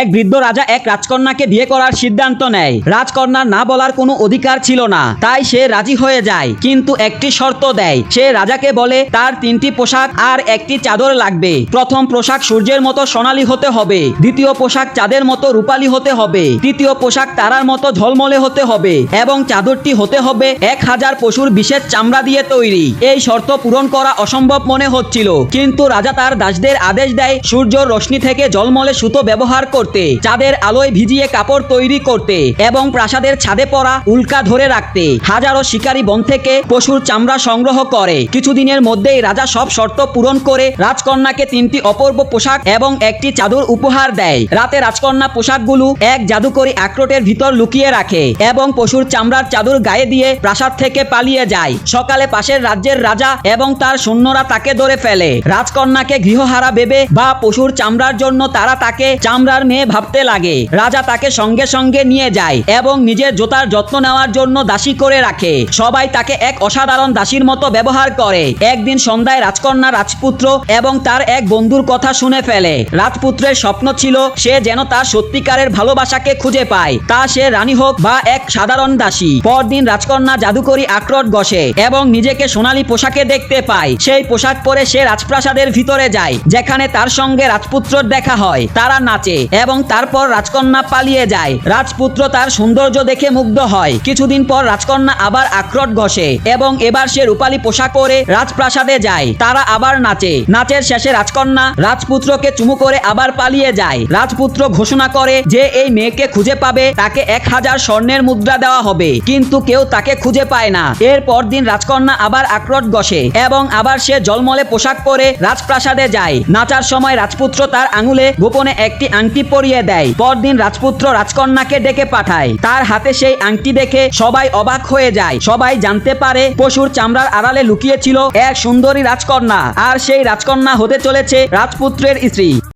এক বৃদ্ধ রাজা এক রাজকন্যাকে বিয়ে করার সিদ্ধান্ত নেয়। রাজকন্যার না বলার কোনো অধিকার ছিল না। তাই সে রাজি হয়ে যায়, কিন্তু একটি শর্ত দেয়। সে রাজাকে বলে, তার তিনটি পোশাক আর একটি চাদর লাগবে। প্রথম পোশাক সূর্যের মতো সোনালী হতে হবে। দ্বিতীয় পোশাক চাঁদের মতো রূপালী হতে হবে। তৃতীয় পোশাক তারার মতো ঝলমলে হতে হবে এবং চাদরটি হতে হবে এক হাজার পশুর বিশেষ চামড়া দিয়ে তৈরি। এই শর্ত পূরণ করা অসম্ভব মনে হচ্ছিল, কিন্তু রাজা তার দাসদের আদেশ দেয়, সূর্যর রশ্মি থেকে জলমলে সুতো ব্যবহার করতে, চাঁদের আলোয় ভিজিয়ে কাপড় তৈরি করতে এবং প্রাসাদের ছাদে পড়া উল্কা ধরে রাখতে। হাজারো শিকারী বন থেকে পশুর চামড়া সংগ্রহ করে। কিছুদিনের মধ্যেই রাজা সব শর্ত পূরণ করে রাজকন্যাকে তিনটি অপূর্ব পোশাক এবং একটি চাদর উপহার দেয়। রাতে রাজকন্যা পোশাকগুলো এক জাদুকরী আক্রোটের ভিতর লুকিয়ে রাখে এবং পশুর চামড়ার চাদর গায়ে দিয়ে প্রাসাদ থেকে পালিয়ে যায়। সকালে পাশের রাজ্যের রাজা এবং তার সৈন্যরা তাকে ধরে ফেলে। রাজকন্যাকে গৃহহারা ভেবে বা পশুর চামড়ার জন্য তারা তাকে চামড়ার মেয়ে ভাবতে লাগে। রাজা তাকে সঙ্গে সঙ্গে নিয়ে যায় এবং নিজের জোতার যত্ন নেওয়ার জন্য দাসী করে রাখে। সবাই তাকে এক অসাধারণ দাসীর মতো ব্যবহার করে। একদিন সন্ধ্যায় রাজকন্যা রাজপুত্র এবং তার এক বন্ধুর কথা শুনে ফেলে। রাজপুত্রের স্বপ্ন ছিল সে যেন তার সত্যিকারের ভালোবাসাকে খুঁজে পায়। তা সে রানী হোক বা এক সাধারণ দাসী। পরদিন রাজকন্যা জাদুকরী আক্রট বসে এবং নিজেকে সোনালী পোশাকে দেখতে পায়। সেই পোশাক পরে সে রাজপ্রাসাদের ভিতরে যায়, যেখানে তার সঙ্গে রাজপুত্রর দেখা হয়। তারা নাচে। এবং তারপর রাজকন্যা পালিয়ে যায়। রাজপুত্র তার সৌন্দর্য দেখে মুগ্ধ হয়। কিছুদিন পর রাজকন্যা আবার আক্রট ঘষে এবং এবার সে রূপালী পোশাক পরে রাজপ্রাসাদে যায়। তারা আবার নাচে। নাচের শেষে রাজকন্যা রাজপুত্রকে চুমু করে আবার পালিয়ে যায়। রাজপুত্র ঘোষণা করে যে এই মেয়েকে খুঁজে পাবে, তাকে এক হাজার স্বর্ণের মুদ্রা দেওয়া হবে। কিন্তু কেউ তাকে খুঁজে পায় না। এর দিন রাজকন্যা আবার আক্রট বসে এবং আবার সে জলমলে পোশাক পরে রাজপ্রাসাদে যায়। নাচার সময় রাজপুত্র তার আঙুলে গোপনে একটি আংটি পরিয়ে দেয়। পরদিন রাজপুত্র রাজকন্যাকে ডেকে পাঠায়। তার হাতে সেই আংটি দেখে সবাই অবাক হয়ে যায়। সবাই জানতে পারে পশুর চামড়ার আড়ালে লুকিয়েছিল এক সুন্দরী রাজকন্যা। আর সেই রাজকন্যা হতে চলেছে রাজপুত্রের স্ত্রী।